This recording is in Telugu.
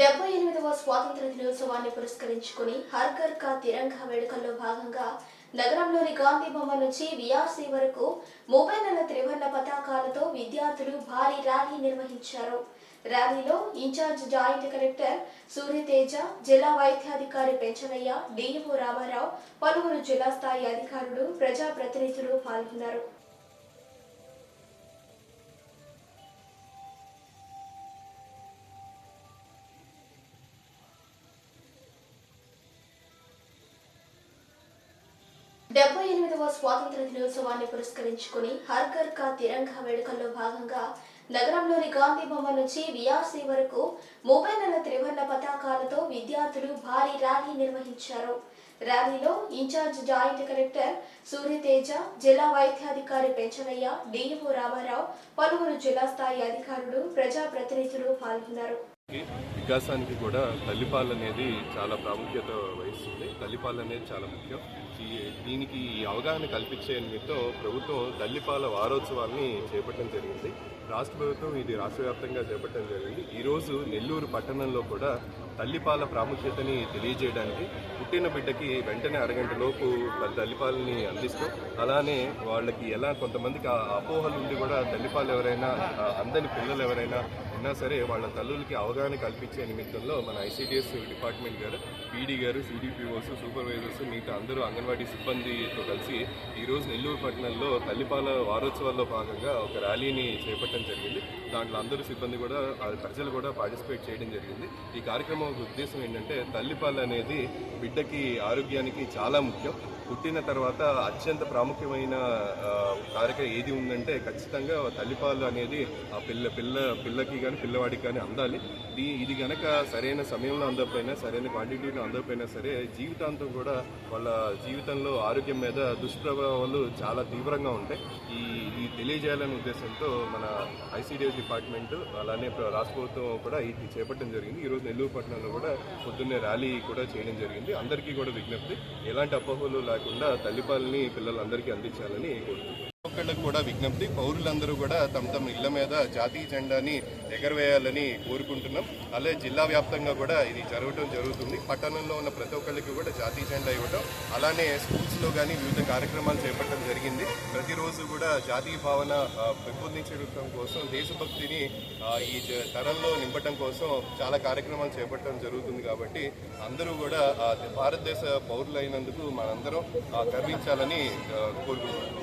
డెబ్బై ఎనిమిదవ స్వాతంత్ర దినోత్సవాన్ని పురస్కరించుకుని హర్ ఘర్ కా తిరంగా వేడుకల్లో భాగంగా నగరంలోని గాంధీ బొమ్మ నుంచి విఆర్సీ వరకు ముప్పై నెలల త్రివర్ణ పతాకాలతో విద్యార్థులు భారీ ర్యాలీ నిర్వహించారు. ర్యాలీలో ఇన్ఛార్జ్ జాయింట్ కలెక్టర్ సూర్యతేజ జిల్లా వైద్యాధికారి పెంచలయ్య డిఈఓ రామారావు పలువురు జిల్లా స్థాయి అధికారులు ప్రజాప్రతినిధులు పాల్గొన్నారు. డెబ్బై ఎనిమిదవ స్వాతంత్ర దినోత్సవాన్ని పురస్కరించుకుని హర్ ఘర్ కా తిరంగా వేడుకల్లో భాగంగా నగరంలోని గాంధీ బొమ్మ నుంచి విఆర్సీ వరకు ముప్పై నెలల త్రివర్ణ పతాకాలతో విద్యార్థులు భారీ ర్యాలీ నిర్వహించారు. ర్యాలీలో ఇన్ఛార్జ్ జాయింట్ కలెక్టర్ సూర్యతేజ జిల్లా వైద్యాధికారి పెంచలయ్య డిఈఓ రామారావు పలువురు జిల్లా స్థాయి అధికారులు ప్రజాప్రతినిధులు పాల్గొన్నారు. వికాసానికి కూడా తల్లిపాలు అనేది చాలా ప్రాముఖ్యత వహిస్తుంది. తల్లిపాలు అనేది చాలా ముఖ్యం. ఈ దీనికి ఈ అవగాహన కల్పించే నిమిత్తం ప్రభుత్వం తల్లిపాల వారోత్సవాన్ని చేపట్టడం జరిగింది. రాష్ట్ర ప్రభుత్వం ఇది రాష్ట్ర వ్యాప్తంగా చేపట్టడం జరిగింది. ఈరోజు నెల్లూరు పట్టణంలో కూడా తల్లిపాల ప్రాముఖ్యతని తెలియజేయడానికి పుట్టిన బిడ్డకి వెంటనే అరగంట లోపు తల్లిపాలని అందిస్తూ అలానే వాళ్ళకి ఎలా కొంతమందికి ఆ అపోహలు ఉండి కూడా తల్లిపాలు ఎవరైనా అందని పిల్లలు ఎవరైనా ఉన్నా సరే వాళ్ళ తల్లులకి అవగాహన కల్పించే నిమిత్తంలో మన ఐసీడిఎస్ డిపార్ట్మెంట్ గారు పీడీ గారు సిడిపిఓస్ సూపర్వైజర్స్ మిగతా అందరూ అంగన్వాడీ సిబ్బందితో కలిసి ఈరోజు నెల్లూరు పట్టణంలో తల్లిపాల వారోత్సవాల్లో భాగంగా ఒక ర్యాలీని చేపట్టడం జరిగింది. దాంట్లో అందరూ సిబ్బంది కూడా ప్రజలు కూడా పార్టిసిపేట్ చేయడం జరిగింది. ఈ కార్యక్రమం యొక్క ఉద్దేశం ఏంటంటే తల్లిపాలు అనేది బిడ్డకి ఆరోగ్యానికి చాలా ముఖ్యం. పుట్టిన తర్వాత అత్యంత ప్రాముఖ్యమైన కారక ఏది ఉందంటే ఖచ్చితంగా తల్లిపాలు అనేది ఆ పిల్ల పిల్ల పిల్లకి కానీ పిల్లవాడికి కానీ అందాలి. దీ ఇది గనక సరైన సమయంలో అందకపోయినా సరైన క్వాంటిటీలో అందకపోయినా సరే జీవితాంతం కూడా వాళ్ళ జీవితంలో ఆరోగ్యం మీద దుష్ప్రభావాలు చాలా తీవ్రంగా ఉంటాయి. ఈ ఇది తెలియజేయాలనే ఉద్దేశంతో మన ఐసీడీఎస్ డిపార్ట్మెంట్ అలానే రాష్ట్ర ప్రభుత్వం కూడా ఇది చేపట్టడం జరిగింది. ఈరోజు నెల్లూరు పట్టణంలో కూడా పొద్దున్నే ర్యాలీ కూడా చేయడం జరిగింది. అందరికీ కూడా విజ్ఞప్తి ఎలాంటి అపోహలు లేకుండా తల్లిపాలని పిల్లలందరికీ అందించాలని కోరుతున్నాను ఒక్కళ్ళకు కూడా విజ్ఞప్తి. పౌరులందరూ కూడా తమ తమ ఇళ్ళ మీద జాతీయ జెండాని ఎగరవేయాలని కోరుకుంటున్నాం. అలాగే జిల్లా వ్యాప్తంగా కూడా ఇది జరగటం జరుగుతుంది. పట్టణంలో ఉన్న ప్రతి ఒక్కళ్ళకి కూడా జాతీయ జెండా ఇవ్వడం అలానే స్కూల్స్లో కానీ వివిధ కార్యక్రమాలు చేపట్టడం జరిగింది. ప్రతిరోజు కూడా జాతీయ భావన పెంపొందించడం కోసం దేశభక్తిని ఈ తరంలో నింపటం కోసం చాలా కార్యక్రమాలు చేపట్టడం జరుగుతుంది కాబట్టి అందరూ కూడా భారతదేశ పౌరులైనందుకు మనందరం గర్వించాలని కోరుకుంటున్నాం.